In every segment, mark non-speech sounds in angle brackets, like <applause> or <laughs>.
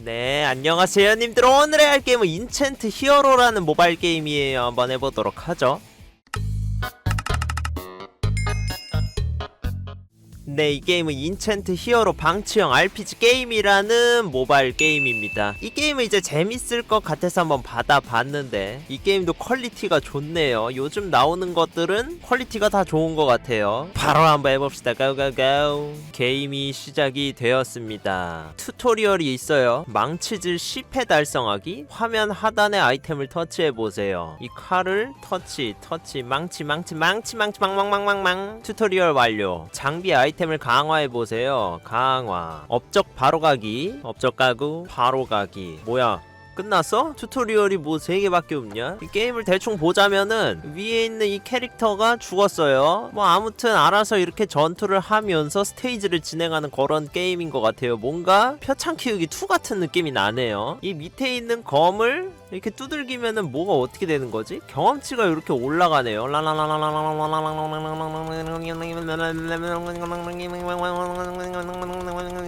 네, 안녕하세요, 님들. 오늘의 할 게임은 인챈트 히어로라는 모바일 게임이에요. 한번 해보도록 하죠. 네, 이 게임은 인챈트 히어로 방치형 RPG 게임이라는 모바일 게임입니다. 이 게임은 이제 재밌을 것 같아서 한번 받아봤는데, 이 게임도 퀄리티가 좋네요. 요즘 나오는 것들은 퀄리티가 다 좋은 것 같아요. 바로 한번 해봅시다. 고고고. 게임이 시작이 되었습니다. 튜토리얼이 있어요. 망치질 10회 달성하기. 화면 하단의 아이템을 터치해보세요. 이 칼을 터치, 터치, 망치, 망치, 망치, 망치, 망망망망망. 튜토리얼 완료. 장비 아이템 을 강화해 보세요. 강화. 업적 바로 가기. 업적 가구, 바로 가기. 뭐야? 끝났어? 튜토리얼이 뭐 3개밖에 없냐? 이 게임을 대충 보자면은 위에 있는 이 캐릭터가 죽었어요. 뭐 아무튼 알아서 이렇게 전투를 하면서 스테이지를 진행하는 그런 게임인 것 같아요. 뭔가 표창 키우기 2 같은 느낌이 나네요. 이 밑에 있는 검을 이렇게 두들기면은 뭐가 어떻게 되는 거지? 경험치가 이렇게 올라가네요.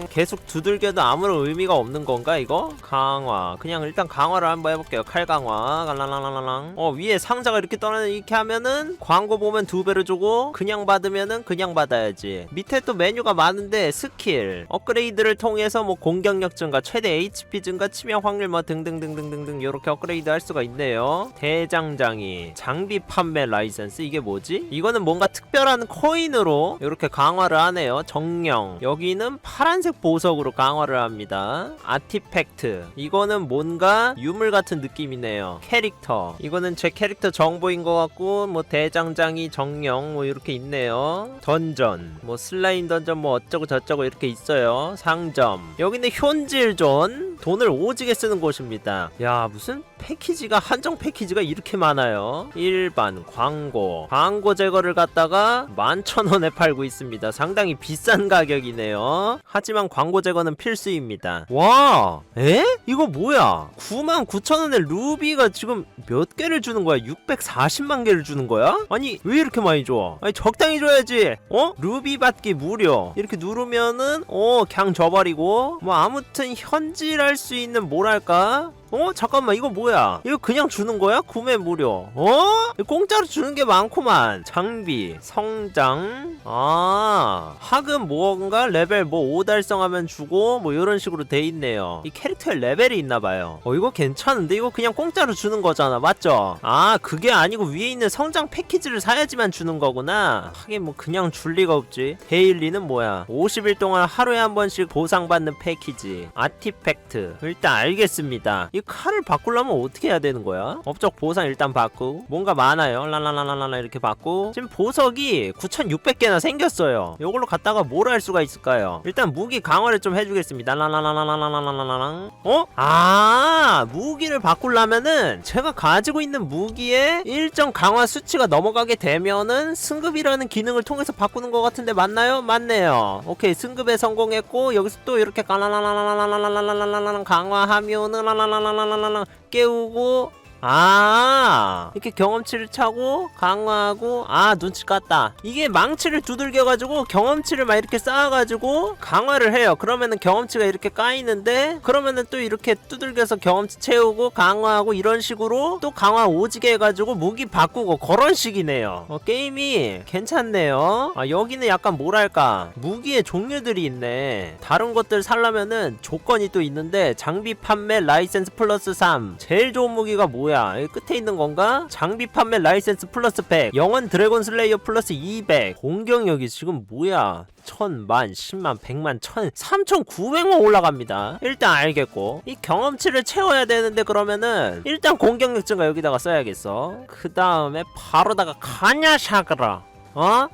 계속 두들겨도 아무런 의미가 없는 건가 이거? 강화. 그냥 일단 강화를 한번 해볼게요. 칼 강화. 랄랄랄랄랑. 어 위에 상자가 이렇게 떠나는 이렇게 하면은 광고 보면 두 배로 주고 그냥 받으면은 그냥 받아야지. 밑에 또 메뉴가 많은데 스킬 업그레이드를 통해서 뭐 공격력 증가, 최대 HP 증가, 치명 확률 뭐 등등등등등등 이렇게 업그레이드 할 수가 있네요. 대장장이 장비 판매 라이센스 이게 뭐지? 이거는 뭔가 특별한 코인으로 이렇게 강화를 하네요. 정령 여기는 파란색 보석으로 강화를 합니다. 아티팩트 이거는 뭔가 유물 같은 느낌이네요. 캐릭터 이거는 제 캐릭터 정보인 것 같고 뭐 대장장이 정령 뭐 이렇게 있네요. 던전 뭐 슬라임 던전 뭐 어쩌고 저쩌고 이렇게 있어요. 상점 여기는 현질존 돈을 오지게 쓰는 곳입니다. 야 무슨 패키지가 한정 패키지가 이렇게 많아요. 일반 광고 광고 제거를 갖다가 11,000원에 팔고 있습니다. 상당히 비싼 가격이네요. 하지만 광고 제거는 필수입니다. 와, 에? 이거 뭐야? 99,000원에 루비가 지금 몇 개를 주는 거야? 640만 개를 주는 거야? 아니 왜 이렇게 많이 줘? 아니 적당히 줘야지. 어? 루비 받기 무료. 이렇게 누르면은 어 그냥 줘버리고 뭐 아무튼 현질할 수 있는 뭐랄까? 어? 잠깐만 이거 뭐야? 이거 그냥 주는 거야? 구매 무료. 어? 공짜로 주는 게 많구만. 장비, 성장, 아 하급 뭔가 레벨 뭐 5 달성하면 주고 뭐 이런 식으로 돼 있네요. 이 캐릭터에 레벨이 있나봐요. 어 이거 괜찮은데 이거 그냥 공짜로 주는 거잖아, 맞죠? 아 그게 아니고 위에 있는 성장 패키지를 사야지만 주는 거구나. 하긴 뭐 그냥 줄 리가 없지. 데일리는 뭐야? 50일 동안 하루에 한 번씩 보상받는 패키지. 아티팩트. 일단 알겠습니다. 이 칼을 바꾸려면 어떻게 해야 되는 거야? 업적 보상 일단 받고 뭔가 많아요. 랄랄랄랄라 이렇게 받고 지금 보석이 9,600개나 생겼어요. 이걸로 갖다가 뭘 할 수가 있을까요? 일단 무기 강화를 좀 해주겠습니다. 랄랄랄랄랄랄랄랄랄 어? 아 무기를 바꾸려면은 제가 가지고 있는 무기에 일정 강화 수치가 넘어가게 되면은 승급이라는 기능을 통해서 바꾸는 것 같은데 맞나요? 맞네요. 오케이 승급에 성공했고 여기서 또 이렇게 랄랄랄랄랄랄랄랄랄랄랄 강화하면은 랄랄랄랄 啷啷啷啷啷，给我。 아 이렇게 경험치를 차고 강화하고 아 눈치 깠다. 이게 망치를 두들겨 가지고 경험치를 막 이렇게 쌓아 가지고 강화를 해요. 그러면은 경험치가 이렇게 까이는데 그러면은 또 이렇게 두들겨서 경험치 채우고 강화하고 이런 식으로 또 강화 오지게 해가지고 무기 바꾸고 그런 식이네요. 어, 게임이 괜찮네요. 아 여기는 약간 뭐랄까. 무기의 종류들이 있네. 다른 것들 살려면은 조건이 또 있는데 장비 판매 라이센스 플러스 3 제일 좋은 무기가 뭐야 뭐야? 끝에 있는 건가? 장비 판매 라이센스 플러스 100 영원 드래곤 슬레이어 플러스 200 공격력이 지금 뭐야? 천만, 십만, 백만, 천, 삼천구백만 올라갑니다. 일단 알겠고 이 경험치를 채워야 되는데 그러면은 일단 공격력 증가 여기다가 써야겠어. 그 다음에 바로다가 가냐 샤그라 어?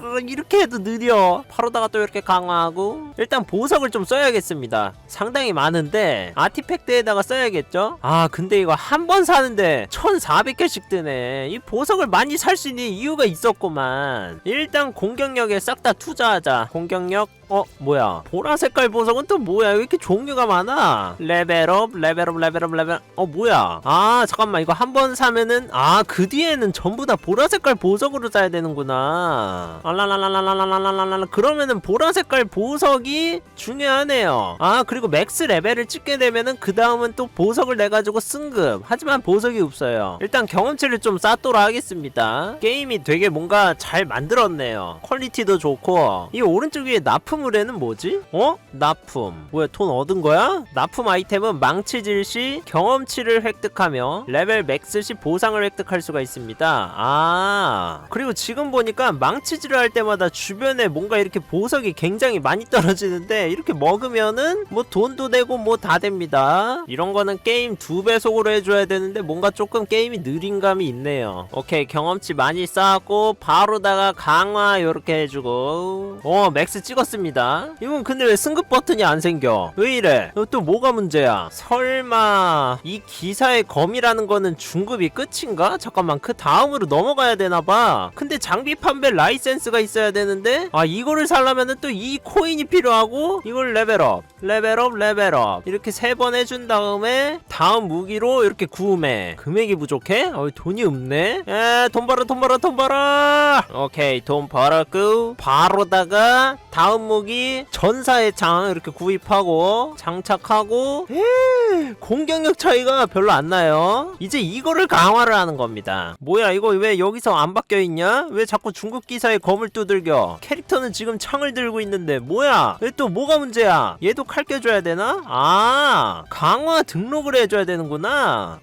어, 이렇게 해도 느려. 바로다가 또 이렇게 강화하고. 일단 보석을 좀 써야겠습니다. 상당히 많은데 아티팩트에다가 써야겠죠? 아 근데 이거 한 번 사는데 1400개씩 뜨네. 이 보석을 많이 살 수 있는 이유가 있었구만. 일단 공격력에 싹 다 투자하자. 공격력 어 뭐야? 보라 색깔 보석은 또 뭐야? 왜 이렇게 종류가 많아? 레벨업 레벨업 레벨업 레벨업. 어 뭐야? 아 잠깐만. 이거 한 번 사면은 아 그 뒤에는 전부 다 보라 색깔 보석으로 사야 되는구나. 알라라라라라라라라라 그러면은 보라 색깔 보석이 중요하네요 아 그리고 맥스 레벨을 찍게 되면은 그 다음은 또 보석을 내가지고 승급 하지만 보석이 없어요 일단 경험치를 좀 쌓도록 하겠습니다 게임이 되게 뭔가 잘 만들었네요 퀄리티도 좋고 이 오른쪽 위에 납품 납품의뢰는 뭐지? 어? 납품. 왜, 돈 얻은 거야? 납품 아이템은 망치질 시 경험치를 획득하며 레벨 맥스 시 보상을 획득할 수가 있습니다. 아 그리고 지금 보니까 망치질을 할 때마다 주변에 뭔가 이렇게 보석이 굉장히 많이 떨어지는데 이렇게 먹으면은 뭐 돈도 내고 뭐 다 됩니다. 이런 거는 게임 두 배속으로 해줘야 되는데 뭔가 조금 게임이 느린 감이 있네요. 오케이 경험치 많이 쌓았고 바로다가 강화 이렇게 해주고 어 맥스 찍었습니다. 있습니다. 이건 근데 왜 승급 버튼이 안 생겨? 왜 이래? 어, 또 뭐가 문제야? 설마 이 기사의 검이라는 거는 중급이 끝인가? 잠깐만 그 다음으로 넘어가야 되나봐. 근데 장비 판매 라이센스가 있어야 되는데? 아 이거를 살려면은 또 이 코인이 필요하고 이걸 레벨업 레벨업 레벨업. 이렇게 세 번 해준 다음에 다음 무기로 이렇게 구매. 금액이 부족해? 어, 돈이 없네? 에돈 벌어 돈 벌어 돈 벌어! 오케이 돈 벌었고 바로다가 다음 무기 녀석이 전사의 장 이렇게 구입하고 장착하고 에이, 공격력 차이가 별로 안 나요. 이제 이거를 강화를 하는 겁니다. 뭐야 이거 왜 여기서 안 바뀌어있냐? 왜 자꾸 중국 기사에 검을 두들겨? 캐릭터는 지금 창을 들고 있는데 뭐야? 왜 또 뭐가 문제야? 얘도 칼 껴줘야 되나? 아 강화 등록을 해줘야 되는구나.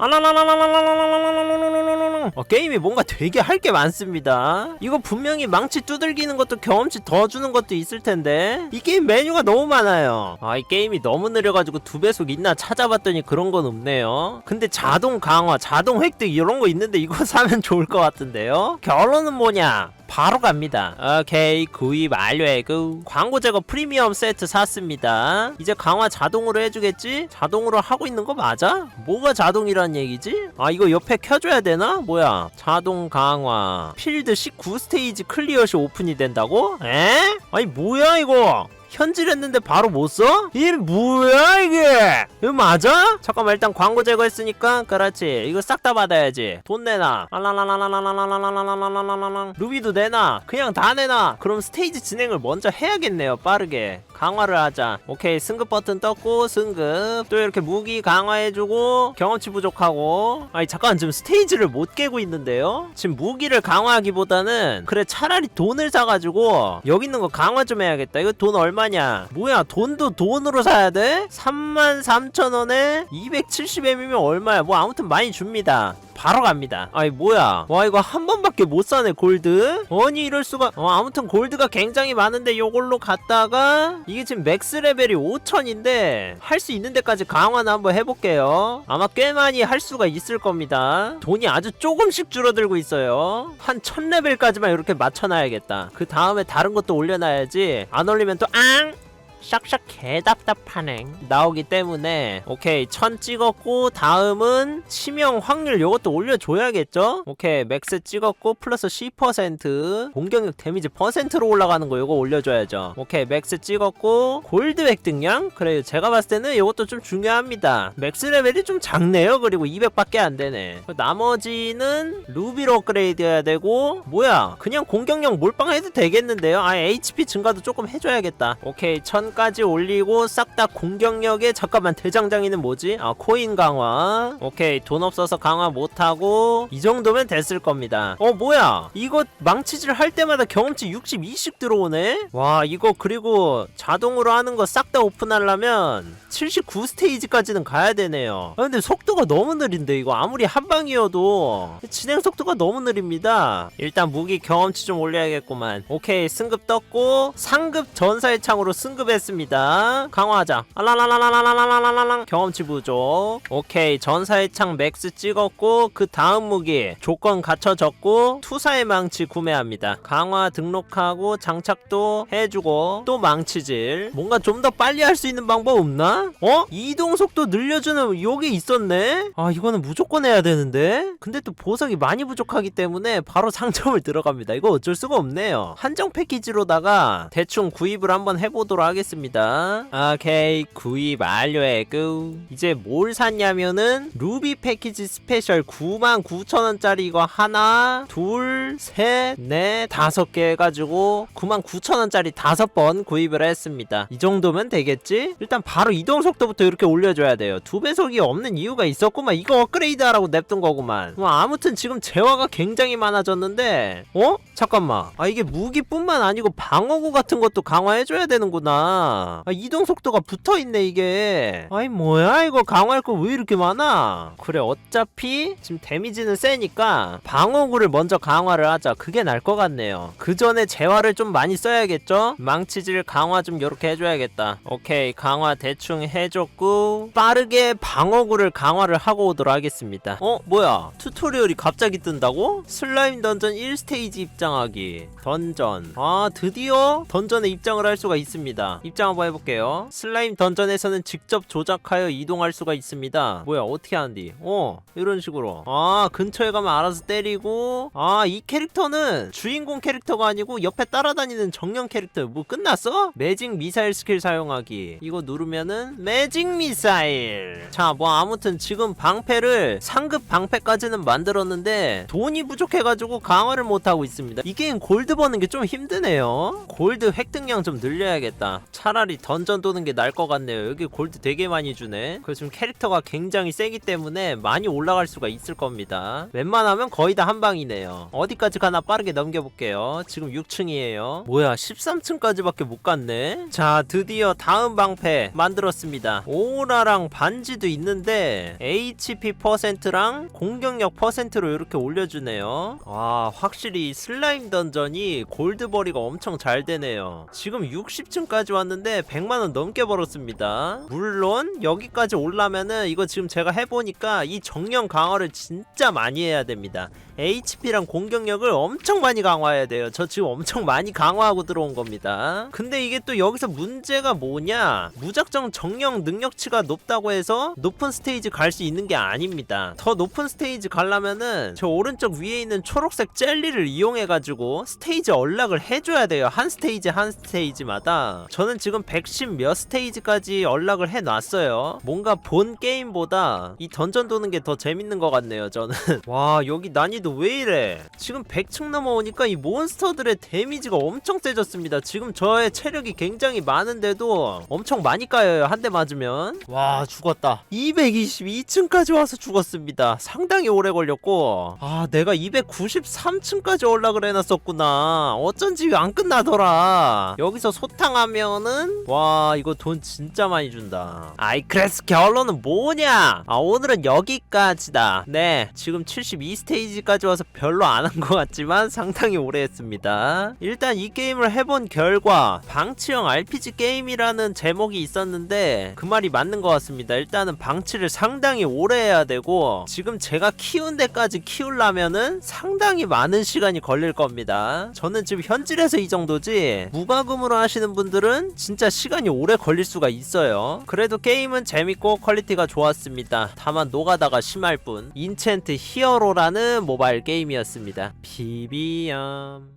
어, 게임이 뭔가 되게 할 게 많습니다 이거 분명히 망치 두들기는 것도 경험치 더 주는 것도 있을 텐데 이 게임 메뉴가 너무 많아요. 아 이 게임이 너무 느려가지고 두 배속 있나 찾아봤더니 그런 건 없네요. 근데 자동 강화 자동 획득 이런 거 있는데 이거 <laughs> 사면 좋을 것 같은데요? 결론은 뭐냐 바로 갑니다. 오케이 구입 완료해고 광고 제거 프리미엄 세트 샀습니다. 이제 강화 자동으로 해주겠지? 자동으로 하고 있는 거 맞아? 뭐가 자동이란 얘기지? 아 이거 옆에 켜줘야 되나? 뭐야? 자동 강화 필드 19 스테이지 클리어시 오픈이 된다고? 에? 아니 뭐야 이거? 현질했는데 바로 못 써? 이 뭐야 이게? 이거 맞아? 잠깐만 일단 광고 제거했으니까 그렇지 이거 싹 다 받아야지 돈 내놔 루비도 내놔 그냥 다 내놔 그럼 스테이지 진행을 먼저 해야겠네요 빠르게 강화를 하자. 오케이 승급 버튼 떴고 승급. 또 이렇게 무기 강화해주고 경험치 부족하고. 아니 잠깐 지금 스테이지를 못 깨고 있는데요? 지금 무기를 강화하기보다는 그래 차라리 돈을 사가지고 여기 있는 거 강화 좀 해야겠다. 이거 돈 얼마냐? 뭐야 돈도 돈으로 사야 돼? 33,000원에 270M이면 얼마야? 뭐 아무튼 많이 줍니다. 바로 갑니다. 아이 뭐야? 와 이거 한 번밖에 못 사네 골드. 아니 이럴 수가. 어 아무튼 골드가 굉장히 많은데 요걸로 갔다가 이게 지금 맥스 레벨이 5천인데 할 수 있는 데까지 강화는 한번 해볼게요. 아마 꽤 많이 할 수가 있을 겁니다. 돈이 아주 조금씩 줄어들고 있어요. 한 1000레벨까지만 이렇게 맞춰놔야겠다. 그 다음에 다른 것도 올려놔야지. 안 올리면 또 앙! 샥샥 개답답하네. 나오기 때문에 오케이 천 찍었고 다음은 치명 확률 요것도 올려줘야겠죠? 오케이 맥스 찍었고 플러스 10% 공격력 데미지 퍼센트로 올라가는 거 요거 올려줘야죠. 오케이 맥스 찍었고 골드 획득량? 그래요. 제가 봤을 때는 요것도 좀 중요합니다. 맥스 레벨이 좀 작네요. 그리고 200밖에 안 되네. 나머지는 루비로 업그레이드 해야 되고 뭐야? 그냥 공격력 몰빵해도 되겠는데요? 아 HP 증가도 조금 해줘야겠다. 오케이 1000까지 올리고 싹 다 공격력에 잠깐만 대장장이는 뭐지? 아 코인 강화. 오케이 돈 없어서 강화 못하고 이 정도면 됐을 겁니다. 어 뭐야? 이거 망치질 할 때마다 경험치 62씩 들어오네? 와 이거 그리고 자동으로 하는 거 싹 다 오픈하려면 79 스테이지까지는 가야 되네요. 아, 근데 속도가 너무 느린데 이거. 아무리 한 방이어도. 진행 속도가 너무 느립니다. 일단 무기 경험치 좀 올려야겠구만. 오케이 승급 떴고 상급 전사의 창으로 승급했 습니다 됐습니다. 강화하자. 알라라라라라라라라랑 경험치 부족. 오케이. 전사의 창 맥스 찍었고 그 다음 무기 조건 갖춰졌고 투사의 망치 구매합니다. 강화 등록하고 장착도 해주고 또 망치질. 뭔가 좀 더 빨리 할 수 있는 방법 없나? 어? 이동 속도 늘려주는 요게 있었네? 아 이거는 무조건 해야 되는데? 근데 또 보석이 많이 부족하기 때문에 바로 상점을 들어갑니다. 이거 어쩔 수가 없네요. 한정 패키지로다가 대충 구입을 한번 해보도록 하겠습니다 오케이 구입 완료했고 이제 뭘 샀냐면은 루비 패키지 스페셜 99,000원짜리 이거 하나 둘셋넷 다섯 개 해가지고 99,000원짜리 다섯 번 구입을 했습니다. 이 정도면 되겠지? 일단 바로 이동 속도부터 이렇게 올려줘야 돼요. 두 배속이 없는 이유가 있었구만. 이거 업그레이드 하라고 냅둔 거구만. 뭐 아무튼 지금 재화가 굉장히 많아졌는데 어? 잠깐만. 아 이게 무기뿐만 아니고 방어구 같은 것도 강화해줘야 되는구나 아, 이동 속도가 붙어 있네 이게. 아이 뭐야 이거. 강화할 거 왜 이렇게 많아? 그래 어차피 지금 데미지는 세니까 방어구를 먼저 강화를 하자. 그게 날 것 같네요. 그 전에 재화를 좀 많이 써야겠죠? 망치질 강화 좀 요렇게 해줘야겠다. 오케이 강화 대충 해줬고 빠르게 방어구를 강화를 하고 오도록 하겠습니다. 어 뭐야? 튜토리얼이 갑자기 뜬다고? 슬라임 던전 1스테이지 입장하기. 던전. 아 드디어 던전에 입장을 할 수가 있습니다 입장 한번 해볼게요. 슬라임 던전에서는 직접 조작하여 이동할 수가 있습니다. 뭐야 어떻게 하는디? 어 이런 식으로. 아 근처에 가면 알아서 때리고. 아 이 캐릭터는 주인공 캐릭터가 아니고 옆에 따라다니는 정령 캐릭터. 뭐 끝났어? 매직 미사일 스킬 사용하기. 이거 누르면은 매직 미사일. 자 뭐 아무튼 지금 방패를 상급 방패까지는 만들었는데 돈이 부족해가지고 강화를 못하고 있습니다. 이 게임 골드 버는 게 좀 힘드네요. 골드 획득량 좀 늘려야겠다 차라리 던전 도는 게 나을 것 같네요. 여기 골드 되게 많이 주네. 그리고 지금 캐릭터가 굉장히 세기 때문에 많이 올라갈 수가 있을 겁니다. 웬만하면 거의 다 한방이네요. 어디까지 가나 빠르게 넘겨볼게요. 지금 6층이에요. 뭐야 13층까지밖에 못 갔네? 자 드디어 다음 방패 만들었습니다. 오라랑 반지도 있는데 HP 퍼센트랑 공격력 퍼센트로 이렇게 올려주네요. 와 확실히 이 슬라임 던전이 골드버리가 엄청 잘 되네요. 지금 60층까지 왔 는데 100만원 넘게 벌었습니다 물론 여기까지 올라면은 이거 지금 제가 해보니까 이 정령 강화를 진짜 많이 해야 됩니다 HP랑 공격력을 엄청 많이 강화해야 돼요. 저 지금 엄청 많이 강화하고 들어온 겁니다. 근데 이게 또 여기서 문제가 뭐냐? 무작정 정령 능력치가 높다고 해서 높은 스테이지 갈 수 있는 게 아닙니다. 더 높은 스테이지 가려면은 저 오른쪽 위에 있는 초록색 젤리를 이용해가지고 스테이지 연락을 해줘야 돼요. 한 스테이지 한 스테이지마다. 저는 지금 110 몇 스테이지까지 연락을 해놨어요. 뭔가 본 게임보다 이 던전 도는 게 더 재밌는 것 같네요. 저는. <laughs> 와 여기 난이도 왜 이래? 지금 100층 넘어오니까 이 몬스터들의 데미지가 엄청 세졌습니다. 지금 저의 체력이 굉장히 많은데도 엄청 많이 까여요. 한 대 맞으면. 와 죽었다. 222층까지 와서 죽었습니다. 상당히 오래 걸렸고 아 내가 293층까지 올라를 해놨었구나. 어쩐지 안 끝나더라. 여기서 소탕하면 은 와 이거 돈 진짜 많이 준다. 아이 그래서 결론은 뭐냐? 아 오늘은 여기까지다. 네 지금 72스테이지까지 와서 별로 안 한 것 같지만 상당히 오래 했습니다. 일단 이 게임을 해본 결과 방치형 RPG 게임이라는 제목이 있었는데 그 말이 맞는 것 같습니다. 일단은 방치를 상당히 오래 해야 되고 지금 제가 키운 데까지 키우려면은 상당히 많은 시간이 걸릴 겁니다. 저는 지금 현질에서 이 정도지 무과금으로 하시는 분들은 진짜 시간이 오래 걸릴 수가 있어요. 그래도 게임은 재밌고 퀄리티가 좋았습니다. 다만 노가다가 심할 뿐 인챈트 히어로라는 모바일 게임이었습니다. 비비엄